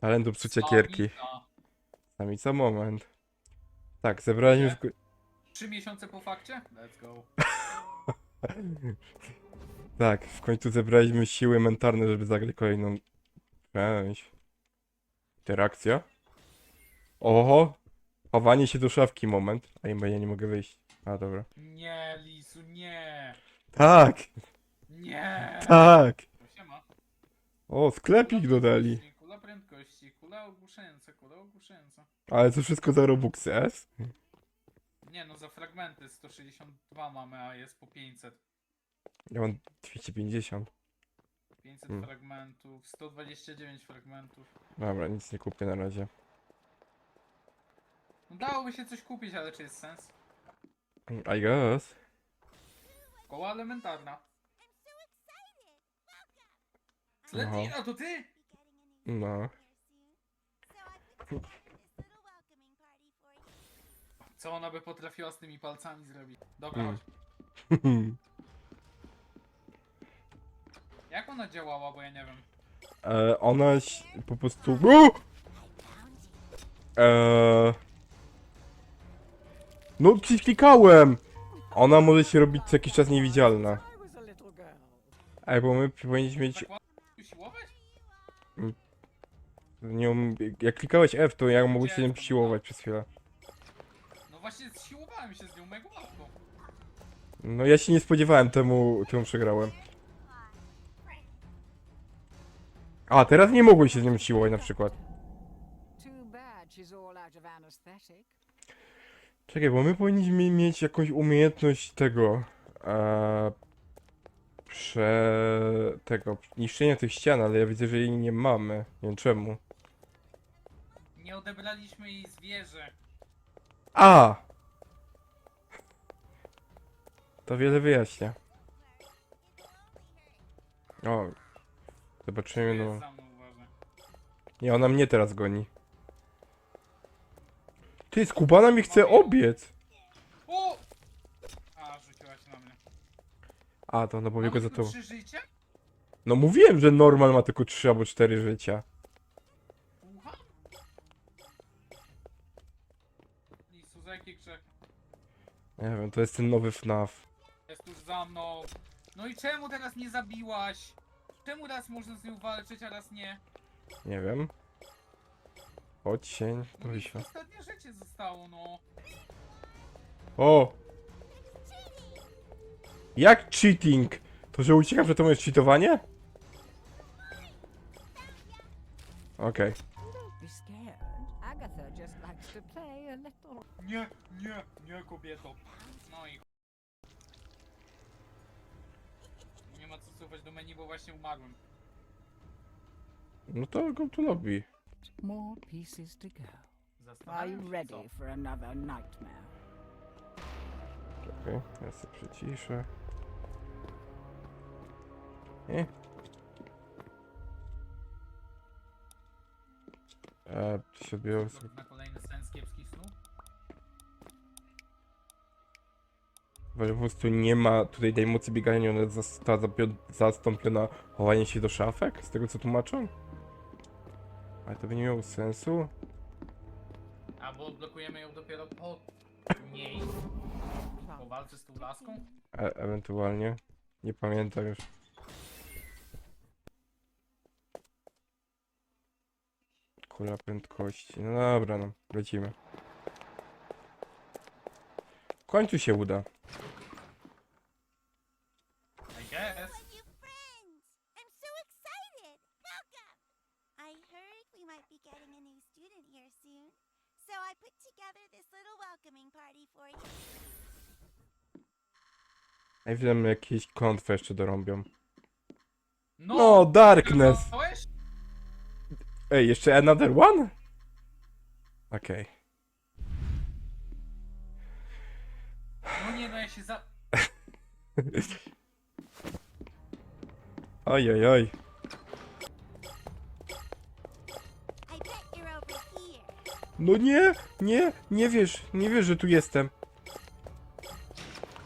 Talent do psucia gierki. Samica. Moment. Tak, zebraliśmy... W... Trzy miesiące po fakcie? Let's go. Tak, w końcu zebraliśmy siły mentalne, żeby zagrać kolejną część. Interakcja. Oho! Chowanie się do szafki, moment. A ja nie mogę wyjść. A, dobra. Nie, Lisu, nie. Tak! Nie. Tak! No Siema. O, sklepik dodali. Ogłuszająca, kula ogłuszająca. Ale to wszystko za Robuxy, S? Nie no, za fragmenty 162 mamy, a jest po 500. Ja mam 250. 500 Hmm. fragmentów, 129 fragmentów. Dobra, nic nie kupię na razie. No dałoby się coś kupić, ale czy jest sens? I guess. Koła elementarna. Sletina, to ty? No. Co ona by potrafiła z tymi palcami zrobić? Dobra, Hmm. chodź. Jak ona działała, bo ja nie wiem. e, ona ś- po prostu... U! E, no, kli- klikałem! Ona może się robić co jakiś czas niewidzialna. Ej, bo my powinniśmy mieć? Nią... Jak klikałeś F, to ja mogłem się nią siłować przez chwilę. No właśnie siłowałem się z nią mega łatwo. No ja się nie spodziewałem temu, temu przegrałem. A, teraz nie mogłem się z nią siłować na przykład. Too bad she's all out of anesthetic. Czekaj, bo my powinniśmy mieć jakąś umiejętność tego. E, prze. tego. niszczenia tych ścian, ale ja widzę, że jej nie mamy. Nie wiem czemu. Nie odebraliśmy jej zwierzę. A! To wiele wyjaśnia. O. Zobaczymy, no. mną, uważaj. Nie, ona mnie teraz goni. Ty, skubana mi chce obiec! O! A, rzuciła się na mnie. A, to ona pobiegła za Mamy tobą. trzy życia? No mówiłem, że normal ma tylko 3 albo 4 życia. Słucham? Lisu, za jaki grzech? Nie wiem, to jest ten nowy FNAF. Jest tuż za mną. No i czemu teraz nie zabiłaś? Czemu raz można z nią walczyć, a raz nie? Nie wiem. Chodź się, No to i ostatnie życie zostało, no. O! Jak cheating? To, że uciekam, że to jest cheatowanie? Okej. Don't be scared. Agatha just likes to play a little. Nie, nie, nie kobieto. No i... Nie ma co cofać do menu, bo właśnie umarłem. No to go to lobby. More pieces to go. Are Zastanawiam you się, ready co. for another nightmare? Czekaj, ja sobie przyciszę. Nie? E, czy się odbiło? Na Po prostu nie ma tutaj tej mocy biegania, ona została zastąpiona chowaniem się do szafek, z tego co tłumaczą? Ale to by nie miało sensu. Albo odblokujemy ją dopiero po niej. Po walce z tą laską? E ewentualnie. Nie pamiętam już. Kula prędkości. No dobra, no. Lecimy. W końcu się uda. I guess. All you friends! I'm so excited! Welcome! I heard we might be getting a new student here soon, so I put together this little welcoming party for you. Ej, wiem, jakieś klątwę jeszcze dorąbią. No! No, Darkness! Ej, jeszcze another one? Okej. No nie, no ja się za... Oj, oj, oj. No nie, nie, nie wiesz, nie wiesz, że tu jestem.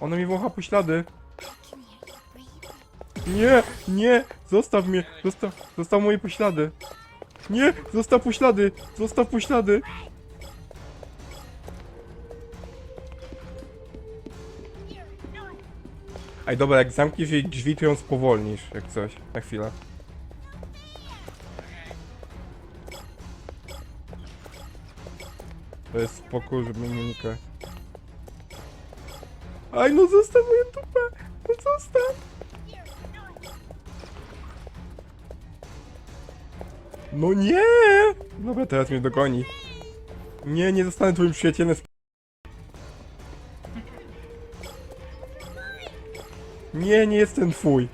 Ona mi wącha po ślady. I can hear you breathing. Nie, nie, zostaw mnie, zostaw, zostaw moje poślady. Nie! Zostaw poślady! Zostaw poślady! Ej, dobra, jak zamkniesz jej drzwi, to ją spowolnisz, jak coś. Na chwilę. To jest spokój, żeby Monikę... Aj, no zostaw moją dupę! No zostaw! No nie! Dobra, teraz mnie dogoni. Nie, nie zostanę twoim przyjacielem. Nie, nie jestem twój.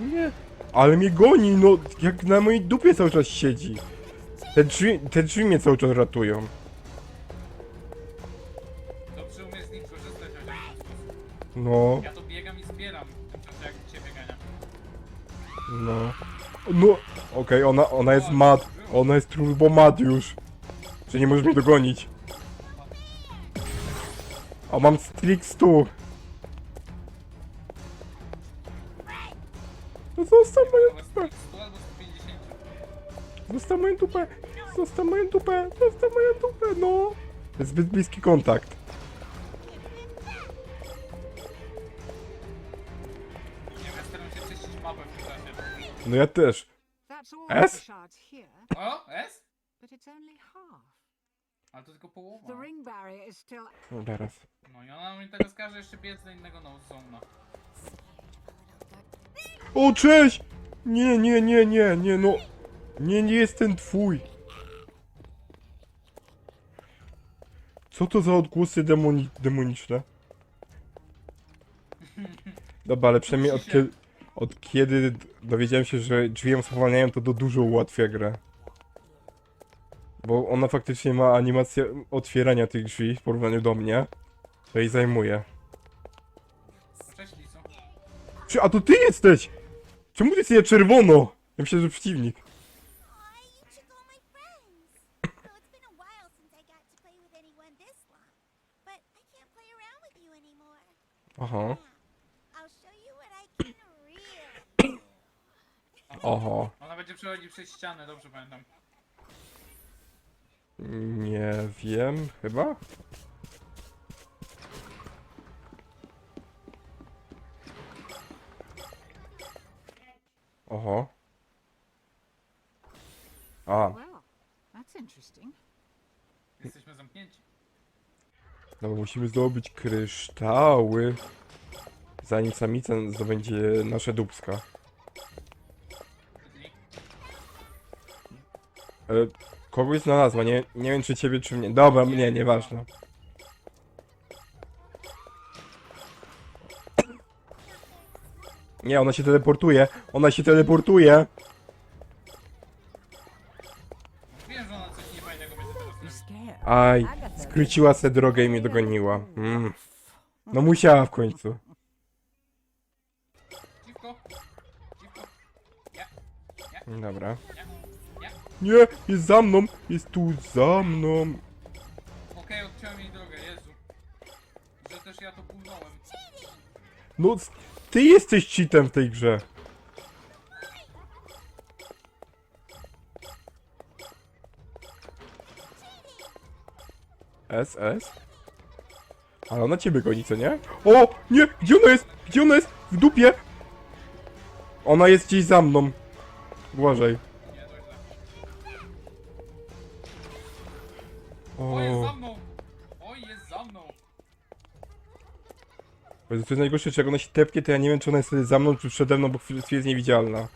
Nie. Ale mnie goni, no jak na mojej dupie cały czas siedzi. Te drzwi, te drzwi mnie cały czas ratują. Dobrze umiesz z nich korzystać, chociaż. No, Ja to biegam i zbieram, w tym czasie jak cię biegania. no. No, okej, ona, ona jest mad. Ona jest turbo mad już. Że nie możesz mnie dogonić. A mam Strix tu. No zostaw moją dupę. 100 albo 150. Zostaw moją dupę. Zostaw moją dupę. Zostaw moją dupę, no. Zbyt bliski kontakt. No ja też. S? O, S? Ale to tylko połowa. The ring barrier is still No teraz. No i ona mi teraz każe jeszcze biec do innego no zona. O, cześć! Nie, nie, nie, nie, nie, no. Nie, nie jestem twój. Co to za odgłosy demoni demoniczne? Dobra, ale przynajmniej od, kiedy, od kiedy dowiedziałem się, że drzwi ją spowalniają, to to dużo ułatwia grę. Bo ona faktycznie ma animację otwierania tych drzwi w porównaniu do mnie. To jej zajmuje. Cześć. Czy, a to ty jesteś! Czemu ty jesteś czerwono? Ja myślę, że przeciwnik. Aha. Oho. Ona będzie przechodzić przez ścianę, dobrze pamiętam. Nie wiem, chyba? Oho. A, well. That's interesting. Jesteśmy zamknięci. no bo musimy zdobyć kryształy, zanim samica zdobędzie nasze dubska. E, kogoś znalazła, nie, nie wiem czy ciebie czy mnie. Dobra, mnie, nieważne. Nie, ona się teleportuje. Ona się teleportuje. Wiem, że ona coś niefajnego będzie teraz? Aj, skróciła se drogę i mnie dogoniła. Mm. No musiała w końcu. Dziwko! Dziwko! Dobra. Nie? Nie? Jest za mną, jest tu za mną. Okej, odciąłem jej drogę, Jezu. Że też ja to pulnąłem. No, ty jesteś cheatem w tej grze. S, S? Ale ona ciebie goni, co nie? O! Nie! Gdzie ona jest? Gdzie ona jest? W dupie! Ona jest gdzieś za mną. Uważaj. Jezu, to jest najgorsze, czy jak ona się tepnie, to ja nie wiem, czy ona jest za mną, czy przede mną, bo chwilę jest niewidzialna.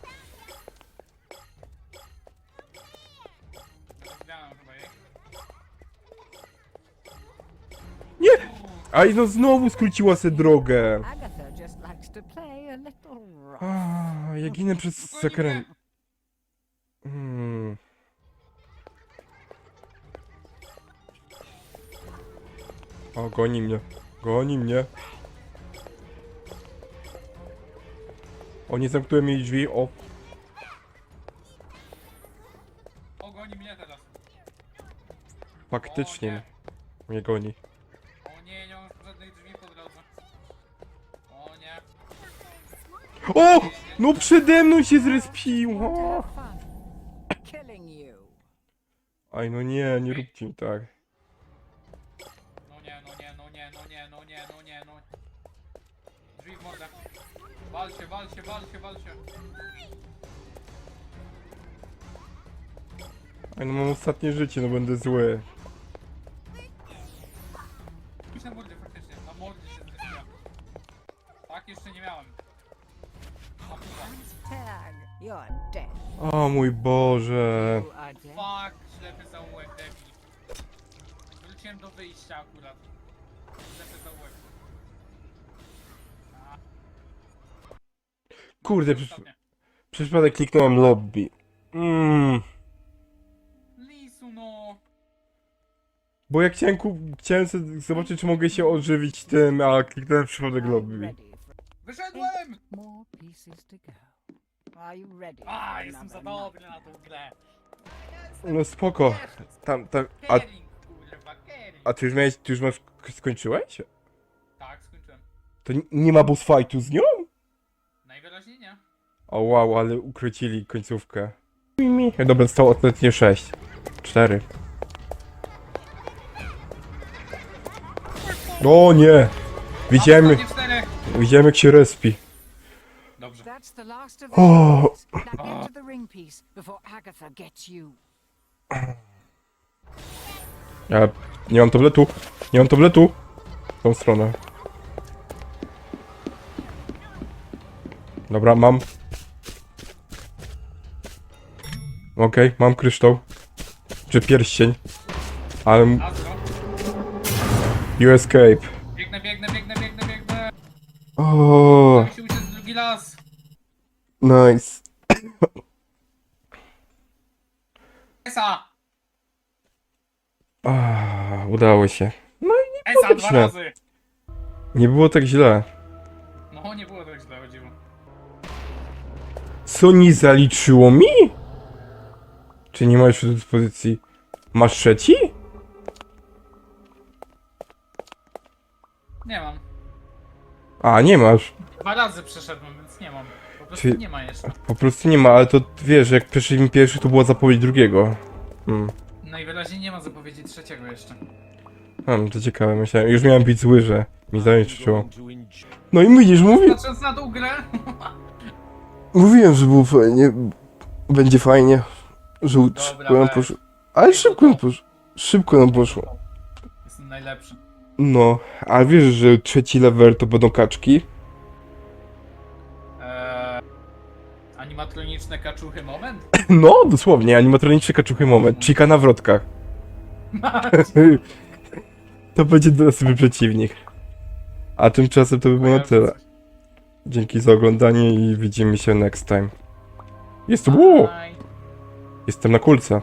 Nie! Aj, no znowu skróciła se drogę. A. A, ja ginę przez zakręt. Hmm. O, goni mnie. Goni mnie. O, nie zamknąłem jej drzwi. O, O, goni mnie teraz. faktycznie mnie goni. O nie, nie mam żadnych drzwi po drodze. O nie. O! Nie, nie, No przede mną się zrespił! o! Aj no nie, nie róbcie mi tak. Walcie, walcie, walcie, walcie. Aj no mam ostatnie życie, no będę zły. Pójdź na mordzie faktycznie, na mordzie się zrespiła. Tak jeszcze nie miałem. A kurwa. Tag. You're dead. O mój Boże. You are dead. Fuck, ślepy zaułek, debil. Wróciłem do wyjścia akurat. Ślepy zaułek. Kurde, przez, przypadek kliknąłem lobby. Lisu no. Bo ja chciałem, ku- chciałem zobaczyć, czy mogę się odżywić tym, a kliknąłem przypadek lobby. ready for Wyszedłem! more pieces to go? Are you ready? A, for jestem za another dobry na tą grę. No spoko. Tam, tam, a, Kering, kurwa, kering. a ty już miałeś, ty już masz, skończyłeś? Tak, skończyłem. To n- nie ma boss fightu z nią? O wow, ale ukrócili końcówkę. Dobra, zostało ostatnie 6. 4. O nie! Widziałem, ostatnie cztery. widziałem jak się respi. Dobrze. That's the last of Oh. the pieces. Now get to the ring piece before Agatha gets you. Ja nie mam tabletu. Nie mam tabletu. W tą stronę. Dobra, mam. Okej, mam kryształ. Czy pierścień. Ale you escape. Biegnę, biegnę, biegnę, biegnę, biegnę. O, Musi uciec drugi las. nice. Esa! Ah, udało się. Esa dwa Logiczne. razy. Nie było tak źle. No nie było tak źle, chodziło. Co nie zaliczyło mi? Czy nie masz do dyspozycji? Masz trzeci? Nie mam. A, nie masz. Dwa razy przeszedłem, więc nie mam. Po prostu Czy- nie ma jeszcze. Po prostu nie ma, ale to wiesz, jak przeszliśmy pierwszy, to była zapowiedź drugiego. Hmm. Najwyraźniej nie ma zapowiedzi trzeciego jeszcze. Hmm, to ciekawe, myślałem. Już miałem być zły, że mi zaliczyło. No i widzisz, mówię, Patrząc na tą grę, mówiłem, że było fajnie. Będzie fajnie. Że szybko nam weź. poszło. Ale szybko nam poszło. Szybko nam poszło. jestem najlepszy. No, a wiesz, że trzeci level to będą kaczki? Eee, animatroniczne kaczuchy moment? No, dosłownie, animatroniczny kaczuchy moment. Chica na wrotkach. To będzie następny przeciwnik. A tymczasem to by było na tyle. Dzięki za oglądanie i widzimy się next time. Jest, Bye. Jestem na kulce.